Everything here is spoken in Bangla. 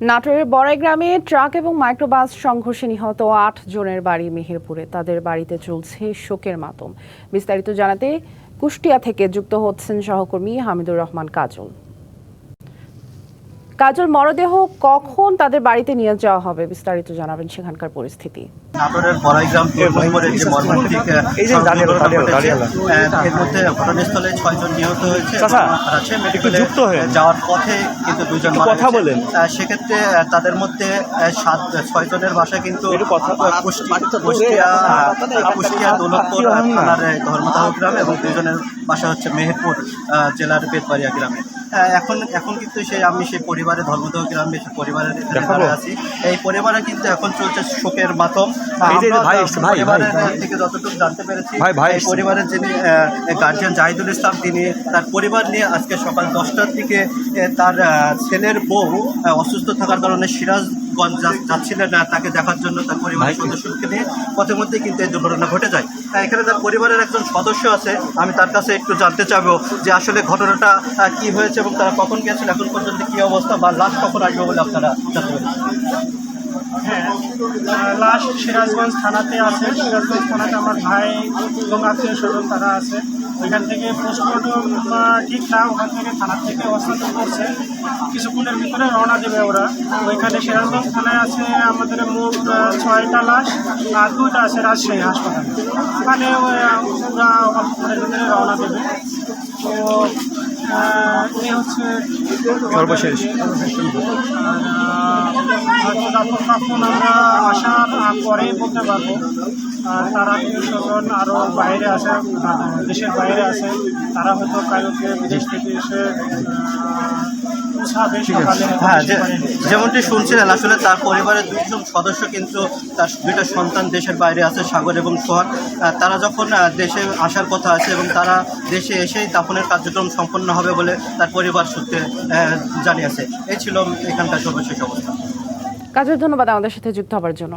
নাটোরের বড়াই গ্রামে ট্রাক এবং মাইক্রোবাস সংঘর্ষে নিহত আট জনের বাড়ি মেহেরপুরে। তাদের বাড়িতে চলছে শোকের মাতম। বিস্তারিত জানাতে কুষ্টিয়া থেকে যুক্ত হচ্ছেন সহকর্মী হামিদুর রহমান কাজল। কাজল মরদেহ কখন তাদের বাড়িতে নিয়ে যাওয়া হবে বিস্তারিত জানাবেন সেখানকার পরিস্থিতি। নাটোরের বড়াইগ্রাম পরিবারের যে মর্মান্তিক এর মধ্যে ঘটনাস্থলে ছয়জন নিহত হয়েছে আছে মেডিকেলে যুক্ত হয়ে। যাওয়ার পথে কিন্তু দুজন কথা বলেন। সেক্ষেত্রে তাদের মধ্যে সাত ছয়জনের বাসা কিন্তু কুষ্টিয়া কুষ্টিয়া দৌলতপুর থানার ধর্মদাহ গ্রামে এবং দুজনের বাসা হচ্ছে মেহেরপুর জেলার বেতবাড়িয়া গ্রামে। এখন এখন কিন্তু সেই আমি সেই পরিবারের ধর্মদেহ গ্রামে সেই পরিবারের এখানে? আছি এই পরিবারে কিন্তু এখন চলছে শোকের মাতম পরিবারের। থেকে যতটুকু জানতে পেরেছি ভাই, এই পরিবারের যিনি গার্জিয়ান জাহিদুল ইসলাম তিনি তার পরিবার নিয়ে আজকে সকাল দশটার দিকে তার ছেলের বউ অসুস্থ থাকার কারণে সিরাজগঞ্জ যা- যাচ্ছিলেন না তাকে দেখার জন্য তার পরিবারের সদস্যকে নিয়ে পথে মধ্যেই কিন্তু এই দুর্ঘটনা ঘটে যায়। তাই এখানে তার পরিবারের একজন সদস্য আছে আমি তার কাছে একটু জানতে চাবো যে আসলে ঘটনাটা কি হয়েছে এবং তারা কখন গেছেন এখন পর্যন্ত কি অবস্থা বা লাশ কখন আসবে বলে আপনারা জানতে পেরেছেন? হ্যাঁ। লাশ সিরাজগঞ্জ থানাতে আছে। সিরাজগঞ্জ থানাতে আমার ভাই এবং আত্মীয় স্বজন তারা আছে। ওইখান থেকে পোস্টমর্টম ঠিক না, ওখান থেকে থানা থেকে হস্তান্তর করছে। কিছুক্ষণের ভিতরে রওনা দেবে ওরা। ওইখানে সিরাজগঞ্জ থানায় আছে আমাদের মোট ছয়টা লাশ, আর দুইটা আছে রাজশাহী হাসপাতালে। ওখানে ওরা অল্পক্ষণের ভিতরে রওনা দেবে। তো আহ, হচ্ছে সর্বশেষ। আমরা আসার পরে বলতে পারব আর তারা স্বজন আরও বাইরে আছে দেশের বাইরে আছে তারা হয়তো কালকে বিদেশ থেকে এসে হ্যাঁ। যেমনটি শুনছিলেন আসলে তার পরিবারের দুইজন সদস্য কিন্তু তার দুইটা সন্তান দেশের বাইরে আছে সাগর এবং সোহাগ। তারা যখন আহ, দেশে আসার কথা আছে এবং তারা দেশে এসেই দাফনের কার্যক্রম সম্পন্ন হবে বলে তার পরিবার সূত্রে আহ, জানিয়েছে। এই ছিল এখানকার সর্বশেষ অবস্থা। কাজের ধন্যবাদ আমাদের সাথে যুক্ত হবার জন্য।